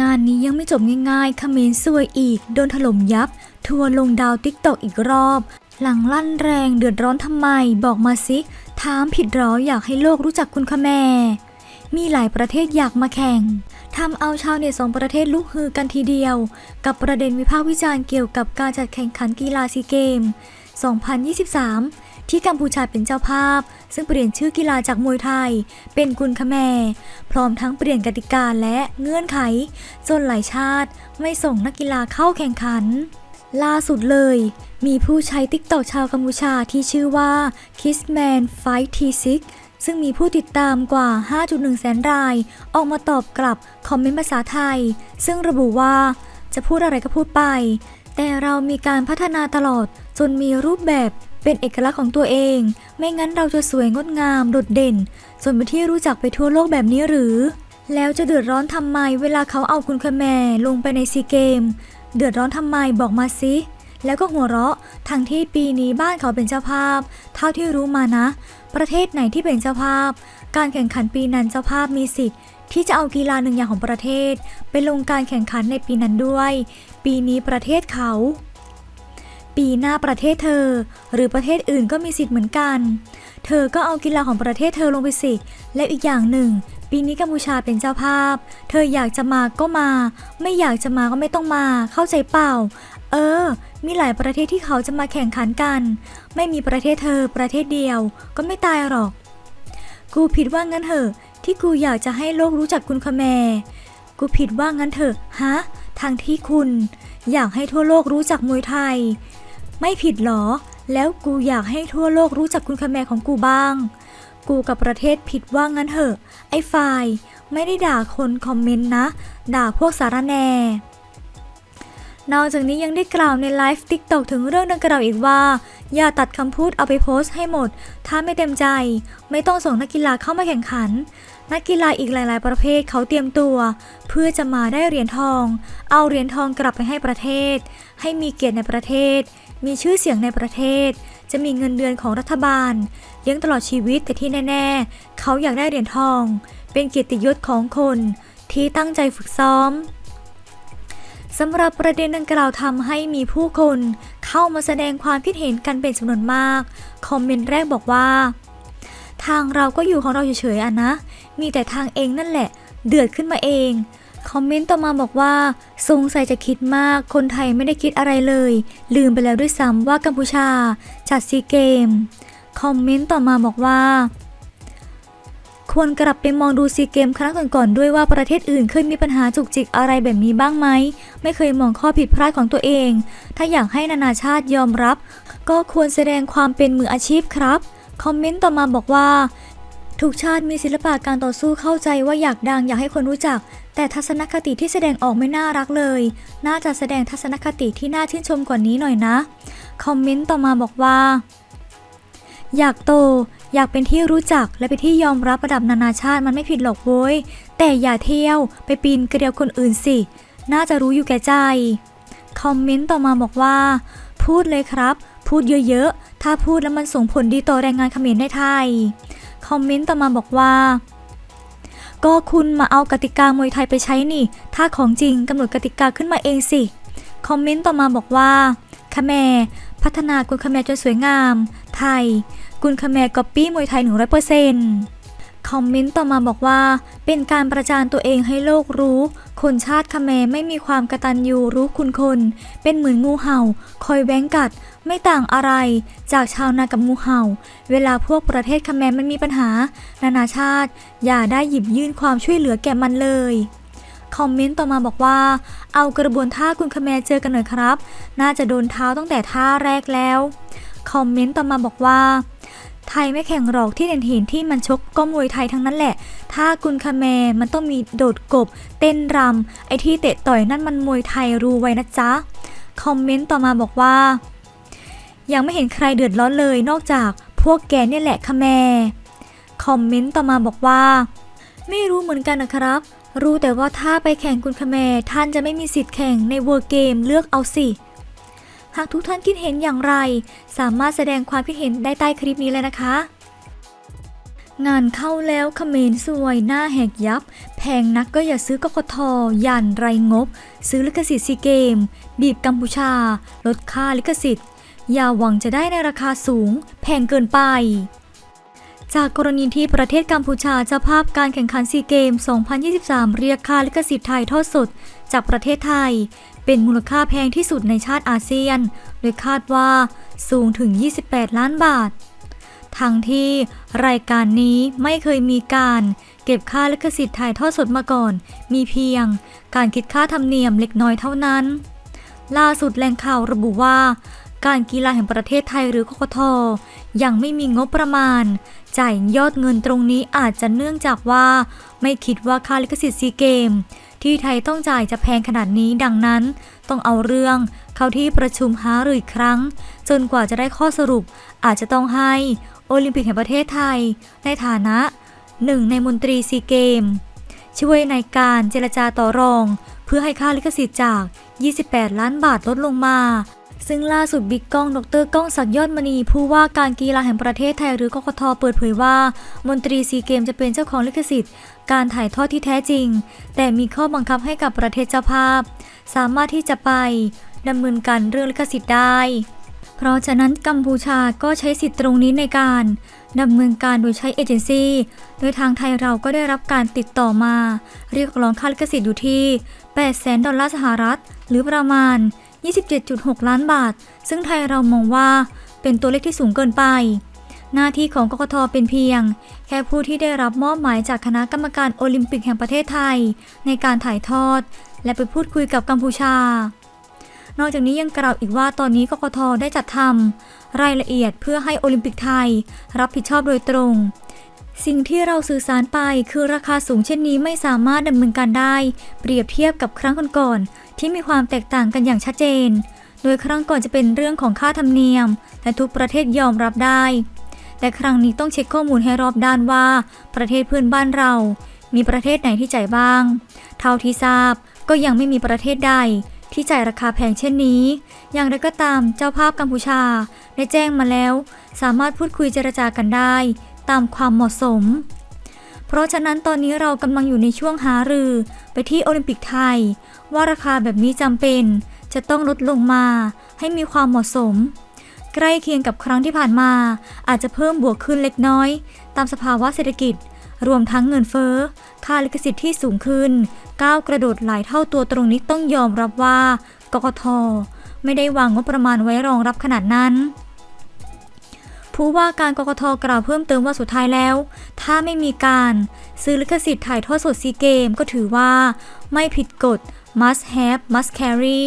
งานนี้ยังไม่จบง่ายๆเขมรซวยอีก โดนถล่มยับ ทัวร์ลงดาวติ๊กตอกอีกรอบ หลังลั่นแรงเดือดร้อนทำไม บอกมาสิ ถามผิดหรออยากให้โลกรู้จักคุณคแมมีหลายประเทศอยากมาแข่งทำเอาชาวเน็ตสองประเทศลุกฮือกันทีเดียว กับประเด็นวิพากษ์วิจารณ์เกี่ยวกับการจัดแข่งขันกีฬาซีเกม 2023 ที่กัมพูชาเป็นเจ้าภาพ ซึ่งเปลี่ยนชื่อกีฬาจากมวยไทย เป็นกุนคแมพร้อมทั้งเปลี่ยนกติกาและเงื่อนไข จนหลายชาติไม่ส่งนักกีฬาเข้าแข่งขัน ล่าสุดเลย มีผู้ใช้ติ๊กตอกชาวกัมพูชาที่ชื่อว่า Kissman Fight T6 ซึ่งมีผู้ติดตามกว่า 5.1 แสนราย ออกมาตอบกลับคอมเมนต์ภาษาไทย ซึ่งระบุว่า จะพูดอะไรก็พูดไป แต่เรามีการพัฒนาตลอดจนมีรูปแบบ เป็นเอกลักษณ์ของตัวเอง ไม่งั้นเราจะสวยงดงามโดดเด่น จนเป็นที่รู้จักไปทั่วโลกแบบนี้หรือ แล้วจะเดือดร้อนทำไมเวลาเขาเอาคุณคแมลงไปในซีเกม เดือดร้อนทำไมบอกมาสิแล้วก็หัวเราะ ทั้งที่ปีนี้บ้านเขาเป็นเจ้าภาพ เท่าที่รู้มานะ ประเทศไหนที่เป็นเจ้าภาพ การแข่งขันปีนั้นเจ้าภาพมีสิทธิ์ที่จะเอากีฬาหนึ่งอย่างของประเทศ ไปลงการแข่งขันในปีนั้นด้วย ปีนี้ประเทศเขา ปีหน้าประเทศเธอ หรือประเทศอื่นก็มีสิทธิ์เหมือนกัน เธอก็เอากีฬาของประเทศเธอลงไปสิ และอีกอย่างหนึ่ง ปีนี้กัมพูชาเป็นเจ้าภาพ เธออยากจะมาก็มา ไม่อยากจะมาก็ไม่ต้องมา เข้าใจเปล่า เออ มีหลายประเทศที่เขาจะมาแข่งขันกัน ไม่มีประเทศเธอประเทศเดียว ก็ไม่ตายหรอก กูผิดว่างั้นเถอะที่กูอยากจะให้โลกรู้จักคุณคแมกูผิดว่างั้นเถอะฮะทางที่คุณ อยากให้ทั่วโลกรู้จักมวยไทย ไม่ผิดหรอ แล้วกูอยากให้ทั่วโลกรู้จักคุณคแมของกูบ้าง กูกับประเทศผิดว่างั้นเถอะ ไอ้ฝ่าย ไม่ได้ด่าคนคอมเมนต์นะ ด่าพวกสารแหนนอกจากนี้ยังได้กล่าวในไลฟ์ติ๊กตอกถึงเรื่องดังกล่าวอีกว่า อย่าตัดคำพูดเอาไปโพสต์ให้หมด ถ้าไม่เต็มใจ ไม่ต้องส่งนักกีฬาเข้ามาแข่งขัน นักกีฬาอีกหลาย ๆ ประเภทเขาเตรียมตัว เพื่อจะมาได้เหรียญทอง เอาเหรียญทองกลับไปให้ประเทศ ให้มีเกียรติในประเทศ มีชื่อเสียงในประเทศ จะมีเงินเดือนของรัฐบาลเลี้ยงตลอดชีวิตแต่ที่แน่ ๆ เขาอยากได้เหรียญทอง เป็นเกียรติยศของคนที่ตั้งใจฝึกซ้อมสำหรับประเด็นดังกล่าวทำให้มีผู้คน เข้ามาแสดงความคิดเห็นกันเป็นจำนวนมาก คอมเมนต์แรกบอกว่า ทางเราก็อยู่ของเราเฉยๆอะนะ มีแต่ทางเองนั่นแหละ เดือดขึ้นมาเอง คอมเมนต์ต่อมาบอกว่า สงสัยจะคิดมาก คนไทยไม่ได้คิดอะไรเลย ลืมไปแล้วด้วยซ้ำว่ากัมพูชา จัดซีเกม คอมเมนต์ต่อมาบอกว่า ควรกลับไปมองดูซีเกมครั้งก่อนๆด้วยว่าประเทศอื่นเคยมีปัญหาจุกจิกอะไรแบบนี้บ้างไหม ไม่เคยมองข้อผิดพลาดของตัวเอง ถ้าอยากให้นานาชาติยอมรับ ก็ควรแสดงความเป็นมืออาชีพครับ คอมเมนต์ต่อมาบอกว่า ทุกชาติมีศิลปะการต่อสู้เข้าใจว่าอยากดังอยากให้คนรู้จัก แต่ทัศนคติที่แสดงออกไม่น่ารักเลย น่าจะแสดงทัศนคติที่น่าชื่นชมกว่านี้หน่อยนะ คอมเมนต์ต่อมาบอกว่า อยากโต อยากเป็นที่รู้จักและเป็นที่ยอมรับระดับนานาชาติมันไม่ผิดหรอกโว้ย แต่อย่าเที่ยวไปปีนกระเดียวคนอื่นสิ น่าจะรู้อยู่แก่ใจ คอมเมนต์ต่อมาบอกว่า พูดเลยครับ พูดเยอะๆ ถ้าพูดแล้วมันส่งผลดีต่อแรงงานเขมรในไทย คอมเมนต์ต่อมาบอกว่า ก็คุณมาเอากติกามวยไทยไปใช้นี่ ถ้าของจริงกำหนดกติกาขึ้นมาเองสิ คอมเมนต์ต่อมาบอกว่าขแมพัฒนากุนคาแมจนสวยงาม ไทย กุนคาแมก๊อปปี้มวยไทย 100% คอมเมนต์ต่อมาบอกว่า เป็นการประจานตัวเองให้โลกรู้ คนชาติคาแมร์ไม่มีความกระตัญญูรู้คุณคน เป็นเหมือนงูเห่า คอยแว้งกัด ไม่ต่างอะไร จากชาวนากับงูเห่า เวลาพวกประเทศคาแมร์มันมีปัญหา นานาชาติ อย่าได้หยิบยื่นความช่วยเหลือแก่มันเลยคอมเมนต์ต่อมาบอกว่า เอากระบวนท่าคุณคาแมร์เจอกันหน่อยครับ น่าจะโดนเท้าตั้งแต่ท่าแรกแล้ว คอมเมนต์ต่อมาบอกว่า ไทยไม่แข่งหรอกที่เด่นเห็นที่มันชกก็มวยไทยทั้งนั้นแหละ ถ้ากุนคาแมมันต้องมีโดดกบ เต้นรำไอที่เตะต่อยนั่นมันมวยไทยรู้ไว้นะจ๊ะ คอมเมนต์ต่อมาบอกว่า ยังไม่เห็นใครเดือดร้อนเลยนอกจากพวกแกเนี่ยแหละคาแมคอมเมนต์ต่อมาบอกว่า ไม่รู้เหมือนกันนะครับ รู้แต่ว่าถ้าไปแข่งกุนคาแมท่านจะไม่มีสิทธิ์แข่งในเวอร์เกมเลือกเอาสิ หากทุกท่านคิดเห็นอย่างไร สามารถแสดงความคิดเห็นได้ใต้คลิปนี้เลยนะคะ งานเข้าแล้วเขมรสวยหน้าแหกยับ แพงนักก็อย่าซื้อกกทยันไรงบ ซื้อลิขสิทธิ์ซีเกม บีบกัมพูชา ลดค่าลิขสิทธิ์ อย่าหวังจะได้ในราคาสูง แพงเกินไปจากกรณีที่ประเทศกัมพูชาเจ้าภาพการแข่งขันซีเกม 2023 เรียกค่าลิขสิทธิ์ไทยทอดสด จากประเทศไทย เป็นมูลค่าแพงที่สุดในชาติอาเซียน โดยคาดว่าสูงถึง 28 ล้านบาท ทั้งที่รายการนี้ไม่เคยมีการเก็บค่าลิขสิทธิ์ถ่ายทอดสดมาก่อน มีเพียงการคิดค่าธรรมเนียมเล็กน้อยเท่านั้น ล่าสุดแหล่งข่าวระบุว่า การกีฬาแห่งประเทศไทยหรือกกทยังไม่มีงบประมาณ จ่ายยอดเงินตรงนี้อาจจะเนื่องจากว่า ไม่คิดว่าค่าลิขสิทธิ์ซีเกม ที่ไทยต้องจ่ายจะแพงขนาดนี้ดังนั้น ต้องเอาเรื่อง เข้าที่ประชุมหารืออีกครั้ง จนกว่าจะได้ข้อสรุป อาจจะต้องให้โอลิมปิกแห่งประเทศไทย ในฐานะหนึ่งในมนตรีซีเกม ช่วยในการเจรจาต่อรอง เพื่อให้ค่าลิขสิทธิ์จาก 28 ล้านบาทลดลงมา ซึ่งล่าสุดบิ๊กก้องดรก้องศักยอดมณี ผู้ว่าการกีฬาแห่งประเทศไทยหรือกกทเปิดเผยว่า มนตรีซีเกมจะเป็นเจ้าของลิขสิทธิ์ การถ่ายทอดที่แท้จริง แต่มีข้อบังคับให้กับประเทศเจ้าภาพ สามารถที่จะไปดำเนินการเรื่องลิขสิทธิ์ได้ เพราะฉะนั้นกัมพูชาก็ใช้สิทธิ์ตรงนี้ในการดำเนินการโดยใช้เอเจนซี่โดยทางไทยเราก็ได้รับการติดต่อมา เรียกร้องค่าลิขสิทธิ์อยู่ที่8แสนดอลลาร์สหรัฐ หรือประมาณ 27.6 ล้านบาท ซึ่งไทยเรามองว่าเป็นตัวเลขที่สูงเกินไป หน้าที่ของกกทเป็นเพียง แค่ผู้ที่ได้รับมอบหมายจากคณะกรรมการโอลิมปิกแห่งประเทศไทย ในการถ่ายทอด และไปพูดคุยกับกัมพูชา นอกจากนี้ยังกล่าวอีกว่าตอนนี้กกทได้จัดทำรายละเอียดเพื่อให้โอลิมปิกไทย รับผิดชอบโดยตรง สิ่งที่เราสื่อสารไปคือราคาสูงเช่นนี้ไม่สามารถดำเนินการได้ เปรียบเทียบกับครั้งก่อนๆที่มีความแตกต่างกันอย่างชัดเจน โดยครั้งก่อนจะเป็นเรื่องของค่าธรรมเนียม และทุกประเทศยอมรับได้ แต่ครั้งนี้ต้องเช็คข้อมูลให้รอบด้านว่า ประเทศเพื่อนบ้านเรา มีประเทศไหนที่จ่ายบ้าง เท่าที่ทราบก็ยังไม่มีประเทศใดที่จ่ายราคาแพงเช่นนี้ อย่างไรก็ตามเจ้าภาพกัมพูชาได้แจ้งมาแล้ว สามารถพูดคุยเจรจากันได้ ตามความเหมาะสม เพราะฉะนั้นตอนนี้เรากำลังอยู่ในช่วงหารือไปที่โอลิมปิกไทย ว่าราคาแบบนี้จำเป็น จะต้องลดลงมาให้มีความเหมาะสม ใกล้เคียงกับครั้งที่ผ่านมา อาจจะเพิ่มบวกขึ้นเล็กน้อย ตามสภาวะเศรษฐกิจ รวมทั้งเงินเฟ้อ ค่าลิขสิทธิ์ที่สูงขึ้น ก้าวกระโดดหลายเท่าตัวตรงนี้ต้องยอมรับว่ากกทไม่ได้วางงบประมาณไว้รองรับขนาดนั้น ผู้ว่าการกกทกล่าวเพิ่มเติมว่าสุดท้ายแล้ว ถ้าไม่มีการซื้อลิขสิทธิ์ถ่ายทอดสดซีเกมก็ถือว่า ไม่ผิดกฎ must have must carry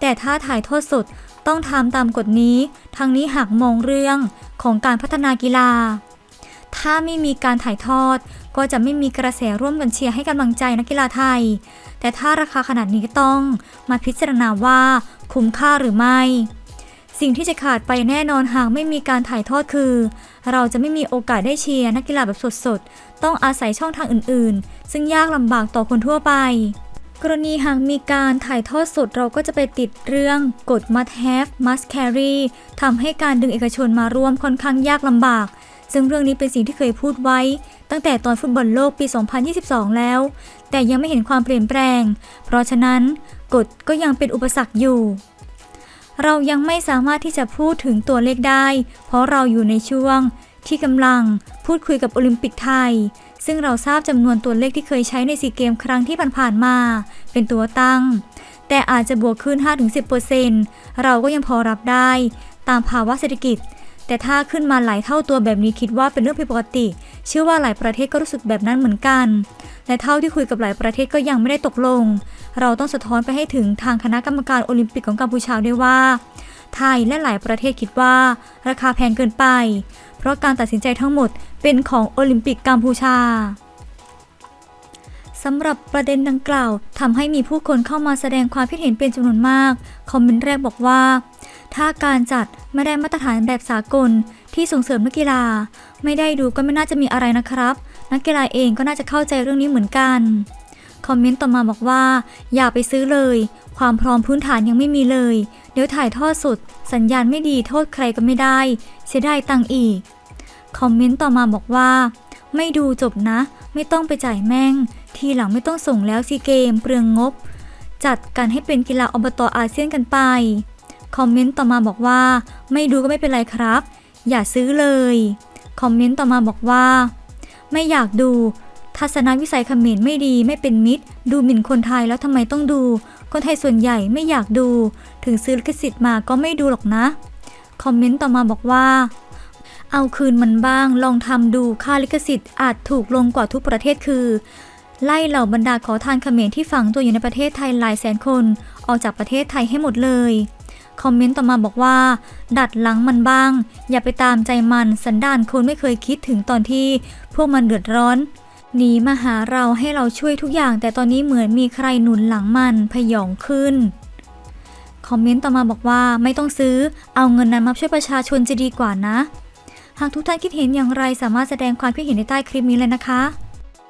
แต่ถ้าถ่ายทอดสดต้องทำตามกฎนี้ ทั้งนี้หากมองเรื่องของการพัฒนากีฬา ถ้าไม่มีการถ่ายทอด ก็จะไม่มีกระแสร่วมกันเชียร์ให้กำลังใจนักกีฬาไทย แต่ถ้าราคาขนาดนี้ก็ต้องมาพิจารณาว่าคุ้มค่าหรือไม่ สิ่งที่จะขาดไปแน่นอนหากไม่มีการถ่ายทอดคือ เราจะไม่มีโอกาสได้เชียร์นักกีฬาแบบสดๆ ต้องอาศัยช่องทางอื่นๆ ซึ่งยากลำบากต่อคนทั่วไป กรณีหากมีการถ่ายทอดสดเราก็จะไปติดเรื่องกฎ must have must carry ทำให้การดึงเอกชนมาร่วมค่อนข้างยากลำบาก ซึ่งเรื่องนี้เป็นสิ่งที่เคยพูดไว้ ตั้งแต่ตอนฟุตบอลโลกปี 2022 แล้ว แต่ยังไม่เห็นความเปลี่ยนแปลง เพราะฉะนั้นกฎก็ยังเป็นอุปสรรคอยู่ เรายังไม่สามารถที่จะพูดถึงตัวเลขได้ เพราะเราอยู่ในช่วงที่กำลังพูดคุยกับโอลิมปิกไทย ซึ่งเราทราบจำนวนตัวเลขที่เคยใช้ในซีเกมครั้งที่ผ่านๆมา เป็นตัวตั้ง แต่อาจจะบวกขึ้น 5-10%เราก็ยังพอรับได้ ตามภาวะเศรษฐกิจ แต่ถ้าขึ้นมาหลายเท่าตัวแบบนี้คิดว่าเป็นเรื่องผิดปกติ เชื่อว่าหลายประเทศก็รู้สึกแบบนั้นเหมือนกัน และเท่าที่คุยกับหลายประเทศก็ยังไม่ได้ตกลง เราต้องสะท้อนไปให้ถึงทางคณะกรรมการโอลิมปิกของกัมพูชาด้วยว่า ไทยและหลายประเทศคิดว่า ราคาแพงเกินไป เพราะการตัดสินใจทั้งหมดเป็นของโอลิมปิกกัมพูชาสำหรับประเด็นดังกล่าวทำให้มีผู้คนเข้ามาแสดงความคิดเห็นเป็นจำนวนมาก คอมเมนต์แรกบอกว่า ถ้าการจัดไม่ได้มาตรฐานแบบสากลที่ส่งเสริมนักกีฬา ไม่ได้ดูก็ไม่น่าจะมีอะไรนะครับ นักกีฬาเองก็น่าจะเข้าใจเรื่องนี้เหมือนกัน คอมเมนต์ต่อมาบอกว่า อย่าไปซื้อเลย ความพร้อมพื้นฐานยังไม่มีเลย เดี๋ยวถ่ายทอดสดสัญญาณไม่ดีโทษใครก็ไม่ได้ เสียดายตังอีก คอมเมนต์ต่อมาบอกว่า ไม่ดูจบนะ ไม่ต้องไปจ่ายแม่ง ทีหลังไม่ต้องส่งแล้วซีเกมเปลืองงบ จัดกันให้เป็นกีฬาอบตอาเซียนกันไป คอมเมนต์ต่อมาบอกว่า ไม่ดูก็ไม่เป็นไรครับ อย่าซื้อเลย คอมเมนต์ต่อมาบอกว่า ไม่อยากดู ทัศนวิสัยเขมรไม่ดีไม่เป็นมิตร ดูหมิ่นคนไทยแล้วทำไมต้องดู คนไทยส่วนใหญ่ไม่อยากดู ถึงซื้อลิขสิทธิ์มาก็ไม่ดูหรอกนะ คอมเมนต์ต่อมาบอกว่า เอาคืนมันบ้าง ลองทำดูค่าลิขสิทธิ์อาจถูกลงกว่าทุกประเทศคือไล่เหล่าบรรดาขอทานเขมรที่ฝังตัวอยู่ในประเทศไทยหลายแสนคน ออกจากประเทศไทยให้หมดเลย คอมเมนต์ต่อมาบอกว่า ดัดหลังมันบ้าง อย่าไปตามใจมันสันดานคนไม่เคยคิดถึงตอนที่ พวกมันเดือดร้อนหนีมาหาเราให้เราช่วยทุกอย่าง แต่ตอนนี้เหมือนมีใครหนุนหลังมันพยองขึ้นคอมเมนต์ต่อมาบอกว่าไม่ต้องซื้อเอาเงินนั้นมาช่วยประชาชนจะดีกว่านะ หากทุกท่านคิดเห็นอย่างไรสามารถแสดงความคิดเห็นในใต้คลิปนี้เลยนะคะ